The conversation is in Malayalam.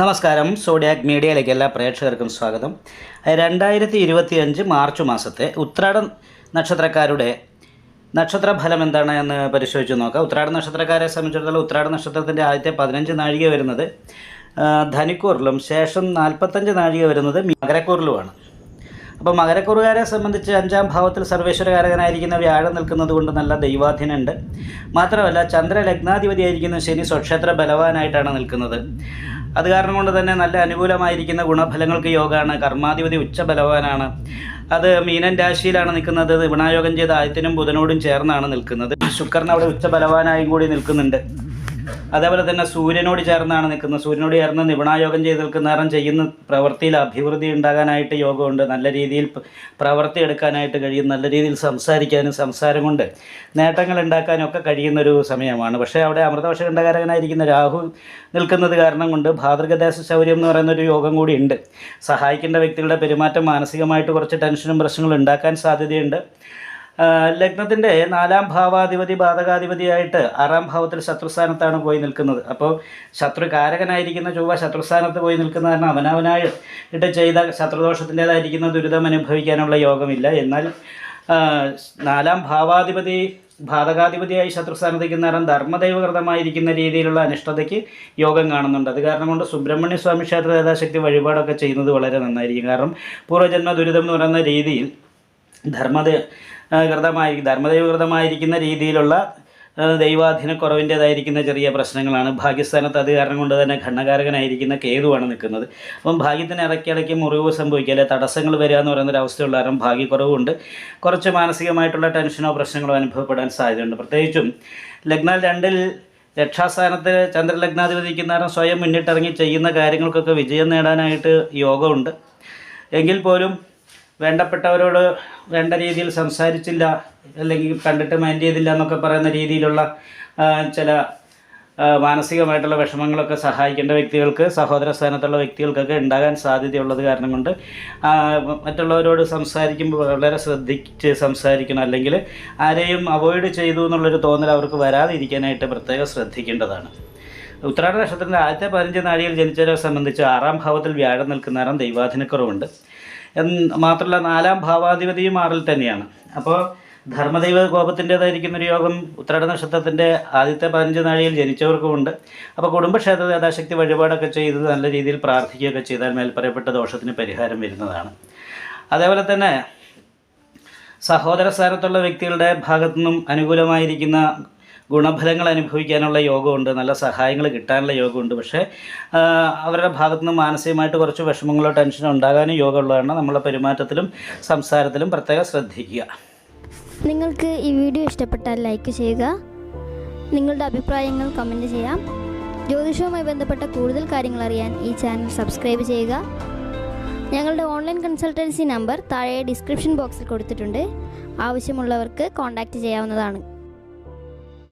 നമസ്കാരം. സോഡിയാക് മീഡിയയിലേക്ക് എല്ലാ പ്രേക്ഷകർക്കും സ്വാഗതം. രണ്ടായിരത്തി ഇരുപത്തിയഞ്ച് മാർച്ച് മാസത്തെ ഉത്രാട നക്ഷത്രക്കാരുടെ നക്ഷത്ര ഫലം എന്താണ് എന്ന് പരിശോധിച്ച് നോക്കാം. ഉത്രാട നക്ഷത്രക്കാരെ സംബന്ധിച്ചിടത്തോളം ഉത്രാട നക്ഷത്രത്തിന്റെ ആദ്യത്തെ പതിനഞ്ച് നാഴിക വരുന്നത് ധനിക്കൂറിലും ശേഷം നാൽപ്പത്തഞ്ച് നാഴിക വരുന്നത് മകരക്കൂറിലുമാണ്. അപ്പോൾ മകരക്കുറുകാരെ സംബന്ധിച്ച് അഞ്ചാം ഭാവത്തിൽ സർവേശ്വരകാരകനായിരിക്കുന്ന വ്യാഴം നിൽക്കുന്നത് കൊണ്ട് നല്ല ദൈവാധീനുണ്ട് മാത്രമല്ല ചന്ദ്ര ലഗ്നാധിപതിയായിരിക്കുന്ന ശനി സ്വക്ഷേത്ര ബലവാനായിട്ടാണ് നിൽക്കുന്നത്. അത് കാരണം കൊണ്ട് തന്നെ നല്ല അനുകൂലമായിരിക്കുന്ന ഗുണഫലങ്ങൾക്ക് യോഗമാണ് കർമാധിപതി ഉച്ചബലവാനാണ്. അത് മീനൻ രാശിയിലാണ് നിൽക്കുന്നത്. വിണായോഗം ചെയ്ത ആദ്യത്തിനും ബുധനോടും ചേർന്നാണ് നിൽക്കുന്നത്. ശുക്രൻ അവിടെ ഉച്ച ബലവാനായും കൂടി നിൽക്കുന്നുണ്ട്. അതേപോലെ തന്നെ സൂര്യനോട് ചേർന്നാണ് നിൽക്കുന്നത്. സൂര്യനോട് ചേർന്ന് നിപുണായോഗം ചെയ്ത് നിൽക്കുന്ന കാരണം ചെയ്യുന്ന പ്രവൃത്തിയിൽ അഭിവൃദ്ധി ഉണ്ടാകാനായിട്ട് യോഗമുണ്ട്. നല്ല രീതിയിൽ പ്രവൃത്തി എടുക്കാനായിട്ട് കഴിയും. നല്ല രീതിയിൽ സംസാരിക്കാനും സംസാരം കൊണ്ട് നേട്ടങ്ങൾ ഉണ്ടാക്കാനും ഒക്കെ കഴിയുന്ന ഒരു സമയമാണ്. പക്ഷേ അവിടെ അമൃതവശകണ്ഠകാരകനായിരിക്കുന്ന രാഹു നിൽക്കുന്നത് കാരണം കൊണ്ട് ഭാതൃകദേശ ശൗര്യം എന്ന് പറയുന്ന ഒരു യോഗം കൂടി ഉണ്ട്. സഹായിക്കേണ്ട വ്യക്തികളുടെ പെരുമാറ്റം മാനസികമായിട്ട് കുറച്ച് ടെൻഷനും പ്രശ്നങ്ങളും ഉണ്ടാക്കാൻ സാധ്യതയുണ്ട്. ലഗ്നത്തിന്റെ നാലാം ഭാവാധിപതി ബാധകാധിപതിയായിട്ട് ആറാം ഭാവത്തിൽ ശത്രുസ്ഥാനത്താണ് പോയി നിൽക്കുന്നത്. അപ്പോൾ ശത്രു കാരകനായിരിക്കുന്ന ചൊവ്വ ശത്രുസ്ഥാനത്ത് പോയി നിൽക്കുന്ന കാരണം അവനവനായിട്ട് ചെയ്ത ശത്രുദോഷത്തിന്റേതായിരിക്കുന്ന ദുരിതം അനുഭവിക്കാനുള്ള യോഗമില്ല. എന്നാൽ നാലാം ഭാവാധിപതി ഭാതകാധിപതിയായി ശത്രുസ്ഥാനത്ത് നിൽക്കുന്ന കാരണം ധർമ്മദൈവകൃതമായിരിക്കുന്ന രീതിയിലുള്ള അനിഷ്ടതയ്ക്ക് യോഗം കാണുന്നുണ്ട്. അത് കാരണം കൊണ്ട് സുബ്രഹ്മണ്യ സ്വാമി ക്ഷേത്ര യഥാശക്തി വഴിപാടൊക്കെ ചെയ്യുന്നത് വളരെ നന്നായിരിക്കും. കാരണം പൂർവജന്മ ദുരിതം എന്ന് പറയുന്ന രീതിയിൽ ധർമ്മദ കൃതമായി ധർമ്മദൈവകൃതമായിരിക്കുന്ന രീതിയിലുള്ള ദൈവാധീന ദൈവാധീനക്കുറവിന്റേതായിരിക്കുന്ന ചെറിയ പ്രശ്നങ്ങളാണ്. ഭാഗ്യസ്ഥാനത്ത് അത് കാരണം കൊണ്ട് തന്നെ ഘണ്ണകാരകനായിരിക്കുന്ന കേതുവാണ് നിൽക്കുന്നത്. അപ്പം ഭാഗ്യത്തിന് ഇടയ്ക്കിടയ്ക്ക് മുറിവ് സംഭവിക്കുക അല്ലെങ്കിൽ തടസ്സങ്ങൾ വരിക എന്ന് പറയുന്ന ഒരു അവസ്ഥയുള്ള കാരണം ഭാഗ്യക്കുറവുണ്ട്. കുറച്ച് മാനസികമായിട്ടുള്ള ടെൻഷനോ പ്രശ്നങ്ങളോ അനുഭവപ്പെടാൻ സാധ്യതയുണ്ട്. പ്രത്യേകിച്ചും ലഗ്നാൽ രണ്ടിൽ രക്ഷാസ്ഥാനത്ത് ചന്ദ്രലഗ്നാധിപതിക്കുന്ന കാരണം സ്വയം മുന്നിട്ടിറങ്ങി ചെയ്യുന്ന കാര്യങ്ങൾക്കൊക്കെ വിജയം നേടാനായിട്ട് യോഗമുണ്ട്. എങ്കിൽ പോലും വേണ്ടപ്പെട്ടവരോട് വേണ്ട രീതിയിൽ സംസാരിച്ചില്ല അല്ലെങ്കിൽ കണ്ടിട്ട് മൈൻഡ് ചെയ്തില്ല എന്നൊക്കെ പറയുന്ന രീതിയിലുള്ള ചില മാനസികമായിട്ടുള്ള വിഷമങ്ങളൊക്കെ സഹായിക്കേണ്ട വ്യക്തികൾക്ക് സഹോദര സ്ഥാനത്തുള്ള വ്യക്തികൾക്കൊക്കെ ഉണ്ടാകാൻ സാധ്യതയുള്ളത് കാരണം കൊണ്ട് മറ്റുള്ളവരോട് സംസാരിക്കുമ്പോൾ വളരെ ശ്രദ്ധിച്ച് സംസാരിക്കണം. അല്ലെങ്കിൽ ആരെയും അവോയ്ഡ് ചെയ്തു എന്നുള്ളൊരു തോന്നൽ അവർക്ക് വരാതിരിക്കാനായിട്ട് പ്രത്യേകം ശ്രദ്ധിക്കേണ്ടതാണ്. ഉത്രാട നക്ഷത്രത്തിന്റെ ആദ്യത്തെ പതിനഞ്ച് നാഴികയിൽ ജനിച്ചവരെ സംബന്ധിച്ച് ആറാം ഭാവത്തിൽ വ്യാഴം നിൽക്കുന്ന നേരം ദൈവാധീനക്കുറവുണ്ട്. മാത്രമല്ല നാലാം ഭാവാധിപതിയും ആറിൽ തന്നെയാണ്. അപ്പോൾ ധർമ്മദൈവ കോപത്തിന്റേതായിരിക്കുന്ന ഒരു യോഗം ഉത്രാട നക്ഷത്രത്തിന്റെ ആദ്യത്തെ പതിനഞ്ച് നാഴിയിൽ ജനിച്ചവർക്കുമുണ്ട് അപ്പോൾ കുടുംബക്ഷേത്ര യഥാശക്തി വഴിപാടൊക്കെ ചെയ്ത് നല്ല രീതിയിൽ പ്രാർത്ഥിക്കുകയൊക്കെ ചെയ്താൽ മേൽപ്പറയപ്പെട്ട ദോഷത്തിന് പരിഹാരം വരുന്നതാണ്. അതേപോലെ തന്നെ സഹോദര സ്ഥാനത്തുള്ള വ്യക്തികളുടെ ഭാഗത്തു നിന്നും അനുകൂലമായിരിക്കുന്ന ഗുണഫലങ്ങൾ അനുഭവിക്കാനുള്ള യോഗമുണ്ട് നല്ല സഹായങ്ങൾ കിട്ടാനുള്ള യോഗമുണ്ട്. പക്ഷേ അവരുടെ ഭാഗത്തു നിന്ന് മാനസികമായിട്ട് കുറച്ച് വിഷമങ്ങളോ ടെൻഷനോ ഉണ്ടാകാനും യോഗമുള്ളതാണ്. നമ്മളെ പെരുമാറ്റത്തിലും സംസാരത്തിലും പ്രത്യേകം ശ്രദ്ധിക്കുക. നിങ്ങൾക്ക് ഈ വീഡിയോ ഇഷ്ടപ്പെട്ടാൽ ലൈക്ക് ചെയ്യുക. നിങ്ങളുടെ അഭിപ്രായങ്ങൾ കമന്റ് ചെയ്യാം. ജ്യോതിഷവുമായി ബന്ധപ്പെട്ട കൂടുതൽ കാര്യങ്ങൾ അറിയാൻ ഈ ചാനൽ സബ്സ്ക്രൈബ് ചെയ്യുക. ഞങ്ങളുടെ ഓൺലൈൻ കൺസൾട്ടൻസി നമ്പർ താഴെ ഡിസ്ക്രിപ്ഷൻ ബോക്സിൽ കൊടുത്തിട്ടുണ്ട്. ആവശ്യമുള്ളവർക്ക് കോൺടാക്റ്റ് ചെയ്യാവുന്നതാണ്.